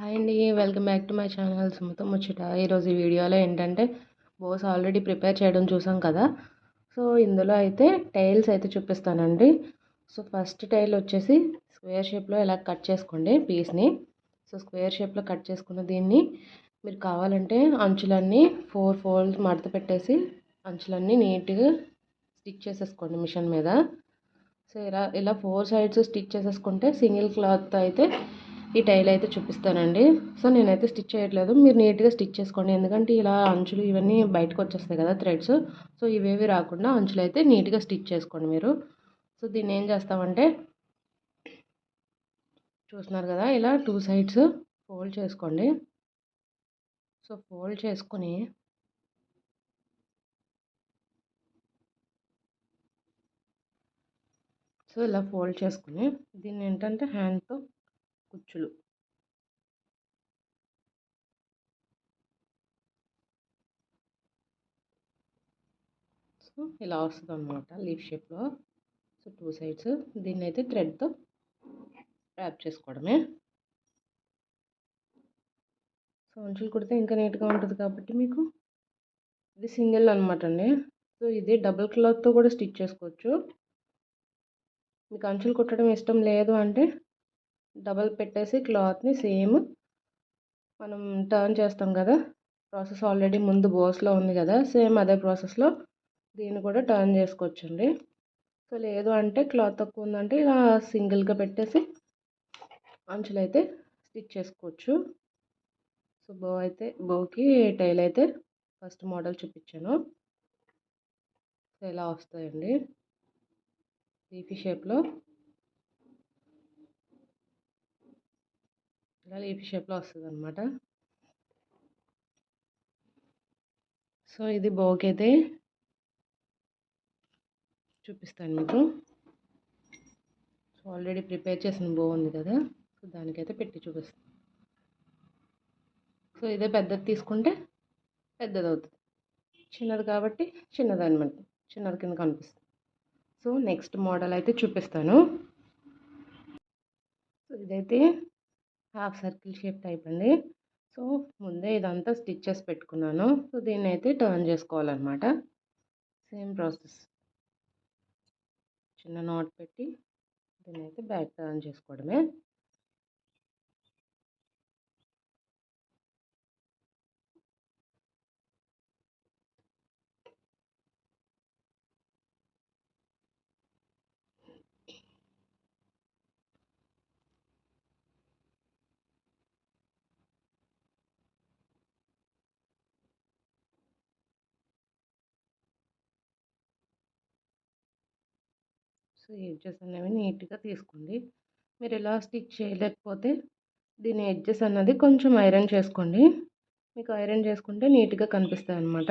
Hi అండి welcome back to my channel Sumatha Muchchata. ఈరోజు ఈ వీడియోలో ఏంటంటే బోస్ ఆల్రెడీ ప్రిపేర్ చేయడం చూసాం కదా. సో ఇందులో అయితే టైల్స్ అయితే చూపిస్తానండి. సో ఫస్ట్ టైల్ వచ్చేసి స్క్వేర్ షేప్లో ఇలా కట్ చేసుకోండి పీస్ని. సో స్క్వేర్ షేప్లో కట్ చేసుకున్న దీన్ని మీరు కావాలంటే అంచులన్నీ ఫోర్ ఫోల్డ్ మడత పెట్టేసి అంచులన్నీ నీట్గా స్టిచ్ చేసేసుకోండి మిషన్ మీద. సో ఇలా ఇలా ఫోర్ సైడ్స్ స్టిచ్ చేసేసుకుంటే సింగిల్ క్లాత్ అయితే ఈ టైల్ అయితే చూపిస్తానండి. సో నేనైతే స్టిచ్ చేయట్లేదు. మీరు నీట్గా స్టిచ్ చేసుకోండి. ఎందుకంటే ఇలా అంచులు ఇవన్నీ బయటకు వచ్చేస్తాయి కదా థ్రెడ్స్. సో ఇవేవి రాకుండా అంచులు అయితే నీట్గా స్టిచ్ చేసుకోండి మీరు. సో దీన్ని ఏం చేస్తామంటే చూస్తున్నారు కదా ఇలా టూ సైడ్స్ ఫోల్డ్ చేసుకోండి. సో ఫోల్డ్ చేసుకొని సో ఇలా ఫోల్డ్ చేసుకుని దీన్ని ఏంటంటే హ్యాండ్తో కుచ్చులు. సో ఇలా వస్తుంది అనమాట లీఫ్ షేప్లో. సో టూ సైడ్స్ దీన్ని అయితే థ్రెడ్తో ర్యాప్ చేసుకోవడమే. సో అంచులు కుడితే ఇంకా నీట్గా ఉంటుంది కాబట్టి మీకు ఇది సింగిల్ అనమాట అండి. సో ఇది డబుల్ క్లాత్తో కూడా స్టిచ్ చేసుకోవచ్చు. మీకు అంచులు కుట్టడం ఇష్టం లేదు అంటే డబల్ పెట్టేసి క్లాత్ని సేమ్ మనం టర్న్ చేస్తాం కదా ప్రాసెస్ ఆల్రెడీ ముందు బోస్లో ఉంది కదా సేమ్ అదే ప్రాసెస్లో దీన్ని కూడా టర్న్ చేసుకోవచ్చండి. సో లేదు అంటే క్లాత్ తక్కువ ఉందంటే ఇలా సింగిల్గా పెట్టేసి అంచులు అయితే స్టిచ్ చేసుకోవచ్చు. సో బో అయితే బోకి టైల్ అయితే ఫస్ట్ మోడల్ చూపించాను. సో ఇలా వస్తాయండి? లీఫీ షేప్లో ఇలా లీఫ్ షేప్లో వస్తుంది అనమాట సో ఇది బోకైతే అయితే చూపిస్తాను మీకు. సో ఆల్రెడీ ప్రిపేర్ చేసిన బో ఉంది కదా సో దానికైతే పెట్టి చూపిస్తాను సో ఇదే పెద్దది తీసుకుంటే పెద్దది అవుతుంది చిన్నది కాబట్టి చిన్నది అనమాట చిన్నది కింద కనిపిస్తుంది. సో నెక్స్ట్ మోడల్ అయితే చూపిస్తాను. సో ఇదైతే హాఫ్ సర్కిల్ షేప్ టైప్ అండి. సో ముందే ఇదంతా స్టిచ్ చేసి పెట్టుకున్నాను. సో దీన్ని అయితే టర్న్ చేసుకోవాలన్నమాట. Same process. చిన్న నాట్ పెట్టి దీన్ని అయితే బ్యాక్ టర్న్ చేసుకోవడమే. ఎడ్జెస్ అనేవి నీట్గా తీసుకోండి. మీరు ఇలా స్టిచ్ చేయలేకపోతే దీని ఎడ్జెస్ అన్నది కొంచెం ఐరన్ చేసుకోండి. మీకు ఐరన్ చేసుకుంటే నీట్గా కనిపిస్తాయి అన్నమాట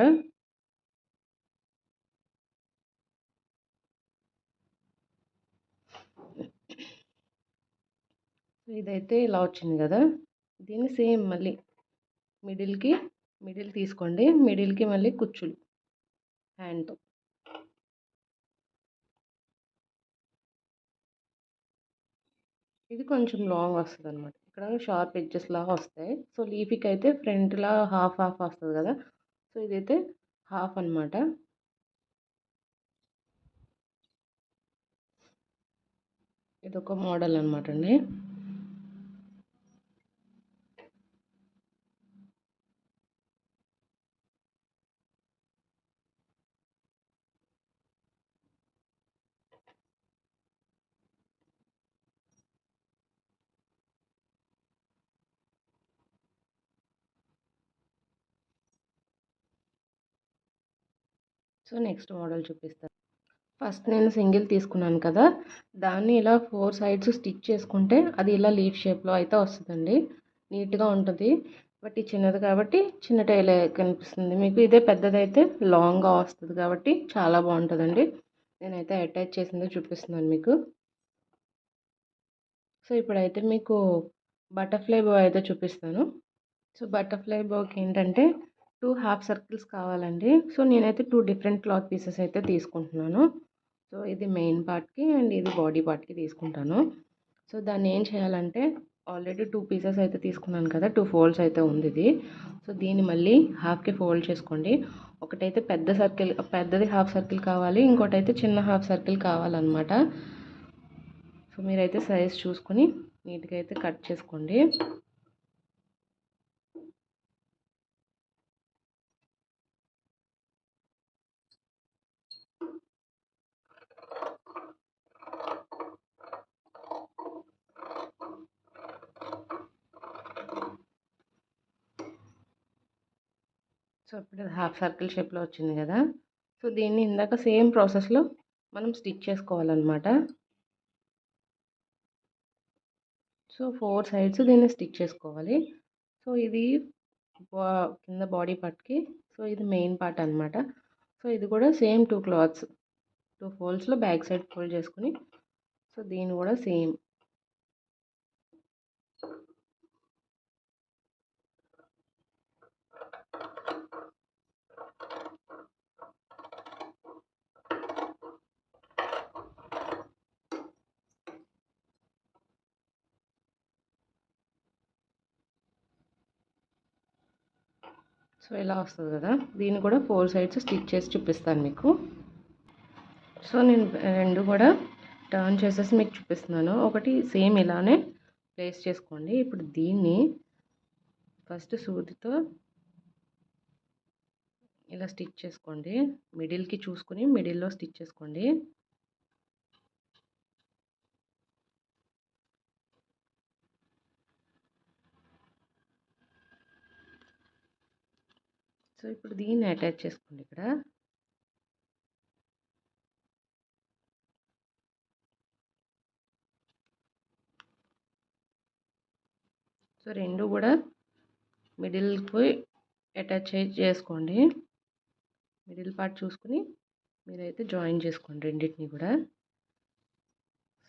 ఇదైతే ఇలా వచ్చింది కదా. దీన్ని సేమ్ మళ్ళీ మిడిల్కి మిడిల్ తీసుకోండి. మిడిల్కి మళ్ళీ కుచ్చులు హ్యాండ్తో. ఇది కొంచెం లాంగ్ వస్తుంది అనమాట ఇక్కడ షార్ప్ ఎడ్జెస్ లాగా వస్తాయి. సో లీఫీకి అయితే ఫ్రంట్లా హాఫ్ హాఫ్ వస్తుంది కదా. సో ఇదైతే హాఫ్ అనమాట. ఇది ఒక మోడల్ అనమాట అండి. సో నెక్స్ట్ మోడల్ చూపిస్తాను ఫస్ట్ నేను సింగిల్ తీసుకున్నాను కదా దాన్ని ఇలా ఫోర్ సైడ్స్ స్టిచ్ చేసుకుంటే అది ఇలా లీఫ్ షేప్లో అయితే వస్తుందండి. నీట్గా ఉంటుంది. బట్ ఈ చిన్నది కాబట్టి చిన్న టైల్ కనిపిస్తుంది. మీకు ఇదే పెద్దదైతే లాంగ్గా వస్తుంది కాబట్టి చాలా బాగుంటుందండి. నేనైతే అటాచ్ చేసిందో చూపిస్తున్నాను మీకు. సో ఇప్పుడైతే మీకు బటర్ఫ్లై బో అయితే చూపిస్తాను. సో బటర్ఫ్లై బోకి ఏంటంటే టూ హాఫ్ సర్కిల్స్ కావాలండి. సో నేనైతే టూ డిఫరెంట్ క్లాత్ పీసెస్ అయితే తీసుకుంటున్నాను. సో ఇది మెయిన్ పార్ట్కి అండ్ ఇది బాడీ పార్ట్కి తీసుకుంటాను. సో దాన్ని ఏం చేయాలంటే ఆల్రెడీ టూ పీసెస్ అయితే తీసుకున్నాను కదా టూ ఫోల్డ్స్ అయితే ఉంది ఇది. సో దీన్ని మళ్ళీ హాఫ్కి ఫోల్డ్ చేసుకోండి. ఒకటైతే పెద్ద సర్కిల్ పెద్దది హాఫ్ సర్కిల్ కావాలి ఇంకోటి అయితే చిన్న హాఫ్ సర్కిల్ కావాలన్నమాట. సో మీరైతే సైజ్ చూసుకొని నీట్గా అయితే కట్ చేసుకోండి. సో ఇప్పుడు హాఫ్ సర్కిల్ షేప్లో వచ్చింది కదా. సో దీన్ని ఇందాక సేమ్ ప్రాసెస్లో మనం స్టిచ్ చేసుకోవాలన్నమాట. సో ఫోర్ సైడ్స్ దీన్ని స్టిచ్ చేసుకోవాలి. సో ఇది కింద బాడీ పార్ట్కి సో ఇది మెయిన్ పార్ట్ అనమాట సో ఇది కూడా సేమ్ టూ క్లాత్స్ టూ ఫోల్డ్స్లో బ్యాక్ సైడ్ ఫోల్డ్ చేసుకుని సో దీన్ని కూడా సేమ్ సో ఇలా వస్తుంది కదా. దీన్ని కూడా ఫోర్ సైడ్స్ స్టిచ్ చేసి చూపిస్తాను మీకు. సో నేను రెండు కూడా టర్న్ చేసేసి మీకు చూపిస్తున్నాను. ఒకటి సేమ్ ఇలానే ప్లేస్ చేసుకోండి. ఇప్పుడు దీన్ని ఫస్ట్ సూదితో ఇలా స్టిచ్ చేసుకోండి. మిడిల్కి చూసుకుని మిడిల్లో స్టిచ్ చేసుకోండి. సో ఇప్పుడు దీన్ని అటాచ్ చేసుకోండి ఇక్కడ. సో రెండు కూడా మిడిల్కి అటాచ్ చేసుకోండి. మిడిల్ పార్ట్ చూసుకుని మీరైతే జాయిన్ చేసుకోండి రెండింటిని కూడా.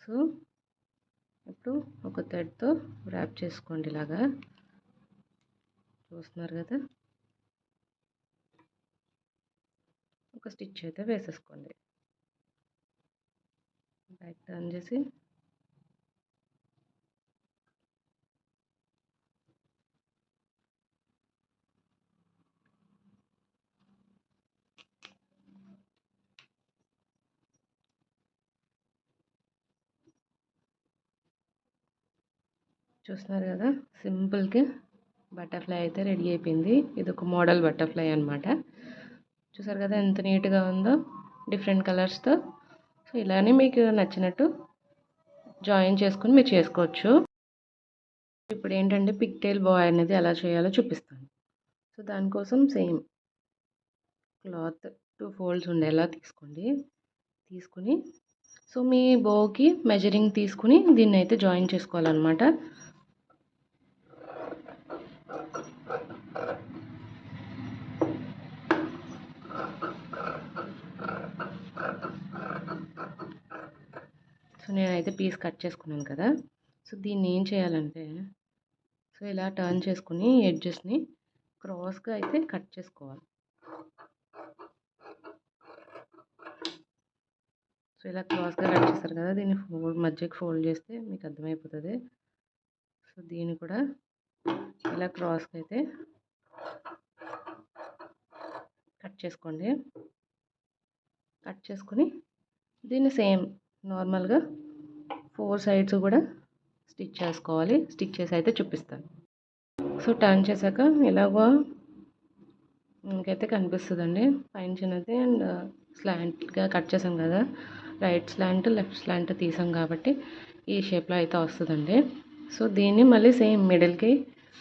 సో ఇప్పుడు ఒక థ్రెడ్తో ర్యాప్ చేసుకోండి ఇలాగా. చూస్తున్నారు కదా? ఒక స్టిచ్ అయితే వేసేసుకోండి. బ్యాక్ టర్న్ చేసి. చూస్తున్నారు కదా సింపుల్గా బటర్ఫ్లై అయితే రెడీ అయిపోయింది. ఇది ఒక మోడల్ బటర్ఫ్లై అనమాట చూసారు కదా ఎంత నీట్గా ఉందో డిఫరెంట్ కలర్స్తో. సో ఇలానే మీకు నచ్చినట్టు జాయిన్ చేసుకుని మీరు చేసుకోవచ్చు. ఇప్పుడు ఏంటంటే పిక్ టైల్ బాయ్ అనేది ఎలా చేయాలో చూపిస్తాను. సో దానికోసం సేమ్ క్లాత్ టూ ఫోల్డ్స్ ఉండేలా తీసుకోండి. తీసుకుని సో మీ బోకి మెజరింగ్ తీసుకుని దీన్ని అయితే జాయిన్ చేసుకోవాలన్నమాట. సో నేనైతే పీస్ కట్ చేసుకున్నాను కదా. సో దీన్ని ఏం చేయాలంటే సో ఇలా టర్న్ చేసుకుని ఎడ్జెస్ని క్రాస్గా అయితే కట్ చేసుకోవాలి. సో ఇలా క్రాస్గా కట్ చేస్తారు కదా దీన్ని ఫోల్డ్ మధ్యకి ఫోల్డ్ చేస్తే మీకు అర్థమైపోతుంది. సో దీన్ని కూడా ఇలా క్రాస్గా అయితే కట్ చేసుకోండి. కట్ చేసుకుని దీన్ని సేమ్ నార్మల్గా ఫోర్ సైడ్స్ కూడా స్టిచ్ చేసుకోవాలి. స్టిచ్ చేసి అయితే చూపిస్తాను. సో టర్న్ చేశాక ఇలాగో ఇంకైతే కనిపిస్తుందండి. పైన చిన్నది అండ్ స్లాంట్గా కట్ చేసాం కదా. రైట్ స్లాంట్ లెఫ్ట్ స్లాంట్ తీసాం కాబట్టి ఈ షేప్లో అయితే వస్తుందండి. సో దీన్ని మళ్ళీ సేమ్ మిడిల్కి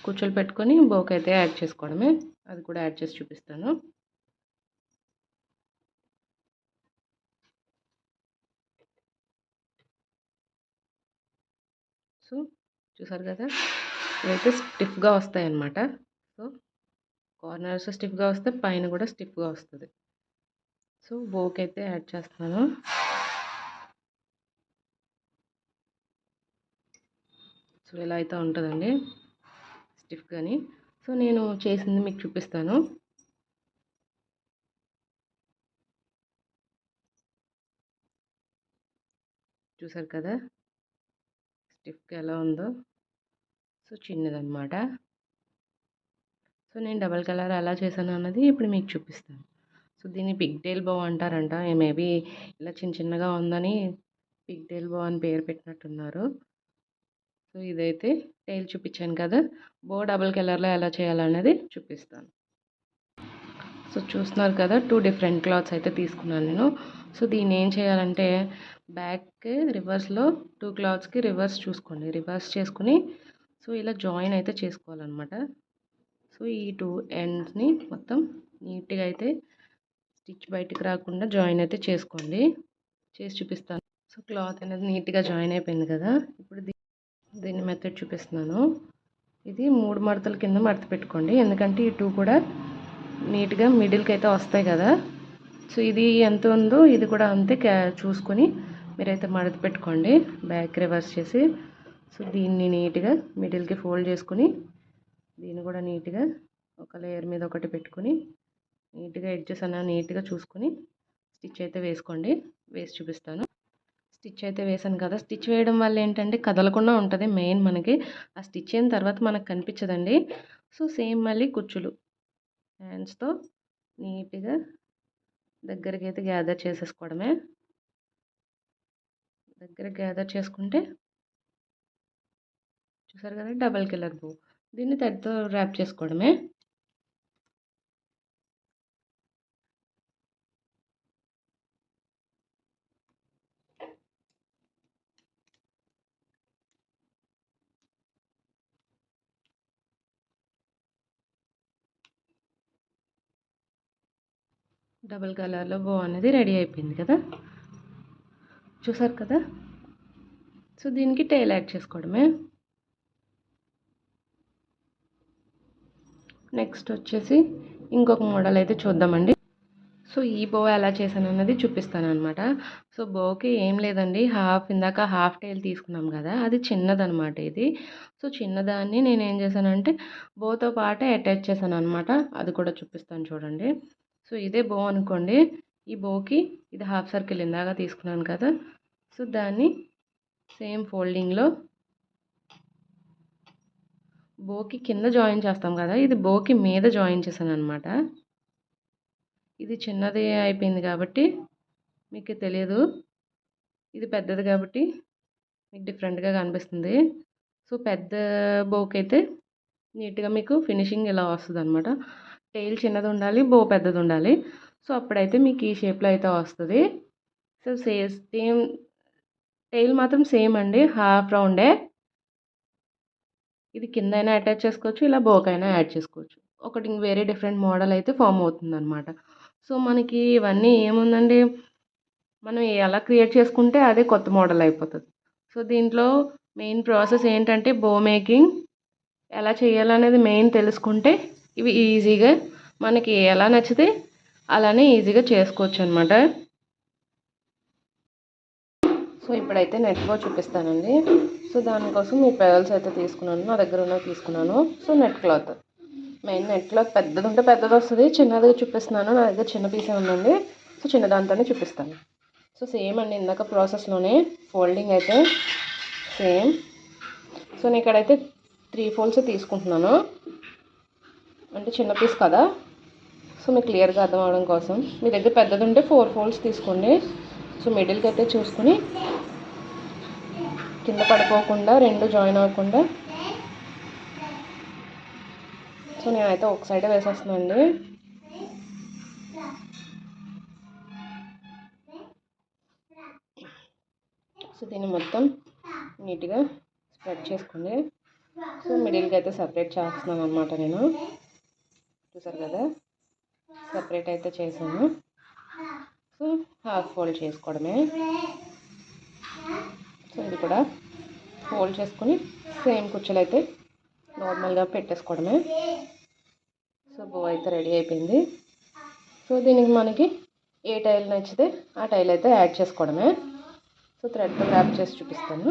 కూర్చోలు పెట్టుకొని బోక్ అయితే యాడ్ చేసుకోవడమే. అది కూడా యాడ్ చేసి చూపిస్తాను. సో చూసారు కదా? ఇవైతే స్టిఫ్గా వస్తాయి అన్నమాట సో కార్నర్స్ స్టిఫ్గా వస్తే పైన కూడా స్టిఫ్గా వస్తుంది. సో బోక్ అయితే యాడ్ చేస్తున్నాను. సో ఇలా అయితే ఉంటుందండి. స్టిఫ్గాని. సో నేను చేసింది మీకు చూపిస్తాను. చూసారు కదా? స్టిఫ్గా ఎలా ఉందో. సో చిన్నదనమాట సో నేను డబల్ కలర్ ఎలా చేశాను అన్నది ఇప్పుడు మీకు చూపిస్తాను. సో దీన్ని పిగ్ టైల్ బో అంటారంట. మేబీ ఇలా చిన్న చిన్నగా ఉందని పిగ్ టైల్ బో అని పేరు పెట్టినట్టున్నారు. సో ఇదైతే టైల్ చూపించాను కదా. బో డబల్ కలర్లో ఎలా చేయాలనేది చూపిస్తాను. సో చూస్తున్నారు కదా టూ డిఫరెంట్ క్లాత్స్ అయితే తీసుకున్నాను నేను. సో దీన్ని ఏం చేయాలంటే బ్యాక్కి రివర్స్లో టూ క్లాత్స్కి రివర్స్ చూసుకోండి. రివర్స్ చేసుకుని సో ఇలా జాయిన్ అయితే చేసుకోవాలన్నమాట. సో ఈ టూ ఎండ్స్ని మొత్తం నీట్గా అయితే స్టిచ్ బయటికి రాకుండా జాయిన్ అయితే చేసుకోండి. చేసి చూపిస్తాను. సో క్లాత్ అనేది నీట్గా జాయిన్ అయిపోయింది కదా. ఇప్పుడు దీన్ని మెథడ్ చూపిస్తున్నాను. ఇది మూడు మడతల కింద మడత పెట్టుకోండి. ఎందుకంటే ఈ టూ కూడా నీట్గా మిడిల్కి అయితే వస్తాయి కదా. సో ఇది ఎంత ఉందో ఇది కూడా అంతే క్యా చూసుకొని మీరైతే మడత పెట్టుకోండి. బ్యాక్ రివర్స్ చేసి సో దీన్ని నీట్గా మిడిల్కి ఫోల్డ్ చేసుకుని దీన్ని కూడా నీట్గా ఒక లేయర్ మీద ఒకటి పెట్టుకుని నీట్గా ఎడ్జెస్ అన్న నీట్గా చూసుకొని స్టిచ్ అయితే వేసుకోండి. వేసి చూపిస్తాను. స్టిచ్ అయితే వేసాను కదా. స్టిచ్ వేయడం వల్ల ఏంటంటే కదలకుండా ఉంటుంది మెయిన్ మనకి. ఆ స్టిచ్ అయిన తర్వాత మనకు కనిపించదండి. సో సేమ్ మళ్ళీ కుచ్చులు. హ్యాండ్స్తో నీట్గా దగ్గరికి అయితే గ్యాదర్ చేసేసుకోవడమే. దగ్గర గ్యాదర్ చేసుకుంటే చూసారు కదా డబల్ కలర్ పువ్వు దీన్ని తడితో ర్యాప్ చేసుకోవడమే. డబల్ కలర్లో బో అనేది రెడీ అయిపోయింది కదా. చూసారు కదా? సో దీనికి టైల్ యాడ్ చేసుకోవడమే. నెక్స్ట్ వచ్చేసి ఇంకొక మోడల్ అయితే చూద్దామండి. సో ఈ బో ఎలా చేశాను అన్నది చూపిస్తాను అనమాట సో బోకి ఏం లేదండి. హాఫ్ ఇందాక హాఫ్ టైల్ తీసుకున్నాం కదా అది చిన్నదనమాట ఇది. సో చిన్నదాన్ని నేను ఏం చేశానంటే బోతో పాటే అటాచ్ చేశాను అనమాట అది కూడా చూపిస్తాను చూడండి. సో ఇదే బో అనుకోండి. ఈ బోకి ఇది హాఫ్ సర్కిల్ ఇందాక తీసుకున్నాను కదా. సో దాన్ని సేమ్ ఫోల్డింగ్లో బోకి కింద జాయిన్ చేస్తాం కదా. ఇది బోకి మీద జాయిన్ చేశాను అనమాట ఇది చిన్నది అయిపోయింది కాబట్టి మీకు తెలియదు. ఇది పెద్దది కాబట్టి మీకు డిఫరెంట్గా కనిపిస్తుంది. సో పెద్ద బోక్ అయితే నీట్గా మీకు ఫినిషింగ్ ఇలా వస్తుంది అనమాట టైల్ చిన్నది ఉండాలి బో పెద్దది ఉండాలి. సో అప్పుడైతే మీకు ఈ షేప్లో అయితే వస్తుంది. సో సేమ్ సేమ్ టైల్ మాత్రం సేమ్ అండి. హాఫ్ రౌండే. ఇది కింద అయినా అటాచ్ చేసుకోవచ్చు ఇలా బోకైనా యాడ్ చేసుకోవచ్చు. ఒకటి వేరే డిఫరెంట్ మోడల్ అయితే ఫామ్ అవుతుందన్నమాట. సో మనకి ఇవన్నీ ఏముందండి? మనం ఎలా క్రియేట్ చేసుకుంటే అదే కొత్త మోడల్ అయిపోతుంది. సో దీంట్లో మెయిన్ ప్రాసెస్ ఏంటంటే బో మేకింగ్. ఎలా చేయాలనేది మెయిన్ తెలుసుకుంటే ఇవి ఈజీగా మనకి ఎలా నచ్చితే అలానే ఈజీగా చేసుకోవచ్చు అనమాట సో ఇప్పుడైతే నెట్లో చూపిస్తానండి. సో దానికోసం ఈ పెదల్స్ అయితే తీసుకున్నాను. నా దగ్గర ఉన్న తీసుకున్నాను. So net cloth. Main net cloth పెద్దది ఉంటే పెద్దది వస్తుంది చిన్నదిగా చూపిస్తున్నాను. నా దగ్గర చిన్న పీసే ఉందండి. సో చిన్నదాంతోనే చూపిస్తాను. సో సేమ్ అండి ఇందాక ప్రాసెస్లోనే ఫోల్డింగ్ అయితే సేమ్. సో నేను ఇక్కడైతే త్రీ ఫోల్డ్స్ తీసుకుంటున్నాను. అంటే చిన్న పీస్ కదా. సో మీకు క్లియర్గా అర్థం అవడం కోసం మీ దగ్గర పెద్దది ఉంటే ఫోర్ ఫోల్డ్స్ తీసుకోండి. సో మిడిల్కి అయితే చూసుకుని కింద పడిపోకుండా రెండు జాయిన్ అవ్వకుండా. సో నేనైతే ఒక సైడే వేసేస్తున్నానండి. సో దీన్ని మొత్తం నీట్గా స్ప్రెడ్ చేసుకోండి. సో మిడిల్కి అయితే సపరేట్ చేస్తున్నాను అనమాట నేను. చూసారు కదా? సపరేట్ అయితే చేసాము. సో హాఫ్ ఫోల్డ్ చేసుకోవడమే. సో ఇది కూడా ఫోల్డ్ చేసుకుని సేమ్ కుర్చీలు అయితే నార్మల్గా పెట్టేసుకోవడమే. సో బో అయితే రెడీ అయిపోయింది. సో దీనికి మనకి ఏ టైల్ నచ్చితే ఆ టైల్ అయితే యాడ్ చేసుకోవడమే. సో థ్రెడ్తో ర్యాప్ చేసి చూపిస్తాను.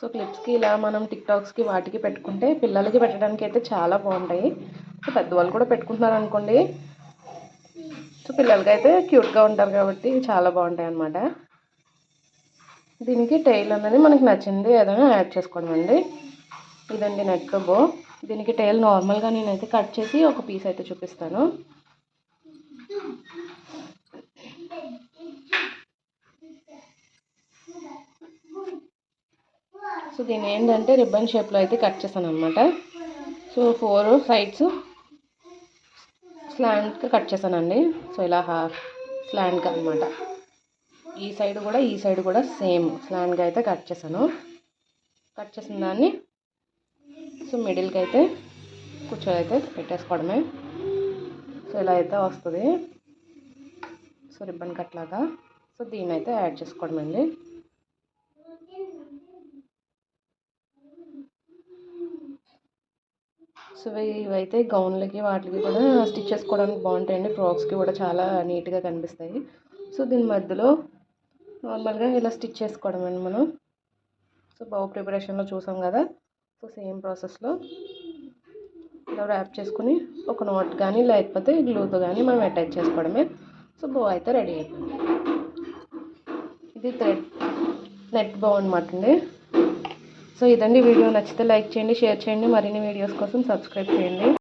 సో క్లిప్స్కి ఇలా మనం టిక్టాక్స్కి వాటికి పెట్టుకుంటే పిల్లలకి పెట్టడానికి అయితే చాలా బాగుంటాయి. సో పెద్దవాళ్ళు కూడా పెట్టుకుంటున్నారు అనుకోండి సో పిల్లలకి అయితే క్యూట్గా ఉంటారు కాబట్టి చాలా బాగుంటాయి అన్నమాట. దీనికి టైల్ అనేది మనకి నచ్చింది ఏదైనా యాడ్ చేసుకోవడం అండి ఇదండి నెట్ బో. దీనికి టైల్ నార్మల్గా నేనైతే కట్ చేసి ఒక పీస్ అయితే చూపిస్తాను. సో దీన్ని ఏంటంటే రిబ్బన్ షేప్లో అయితే కట్ చేశాను అనమాట సో ఫోర్ సైడ్స్ స్లాంట్గా కట్ చేశానండి. సో ఇలా హాఫ్ స్లాంట్గా అనమాట ఈ సైడ్ కూడా ఈ సైడ్ కూడా సేమ్ స్లాంట్గా అయితే కట్ చేశాను. కట్ చేసిన దాన్ని సో మిడిల్కి అయితే కూర్చొని అయితే పెట్టేసుకోవడమే. సో ఇలా అయితే వస్తుంది. సో రిబ్బన్ కట్లాగా సో దీన్ని అయితే యాడ్ చేసుకోవడం అండి సో ఇవైతే గౌన్లకి వాటికి కూడా స్టిచ్ చేసుకోవడానికి బాగుంటాయండి. ఫ్రాక్స్కి కూడా చాలా నీట్గా కనిపిస్తాయి. సో దీని మధ్యలో నార్మల్గా ఇలా స్టిచ్ చేసుకోవడం అండి మనం. సో బౌ ప్రిపరేషన్లో చూసాం కదా? సో సేమ్ ప్రాసెస్లో ఇలా ర్యాప్ చేసుకుని ఒక నోట్ కానీ లేకపోతే గ్లూతో కానీ మనం అటాచ్ చేసుకోవడమే. సో బో అయితే రెడీ అయిపోయింది. ఇది థ్రెడ్ నెట్ బో అనమాట అండి. సో ఇదండి వీడియో. నచ్చితే లైక్ చేయండి షేర్ చేయండి. మరిన్ని వీడియోస్ కోసం సబ్స్క్రైబ్ చేయండి.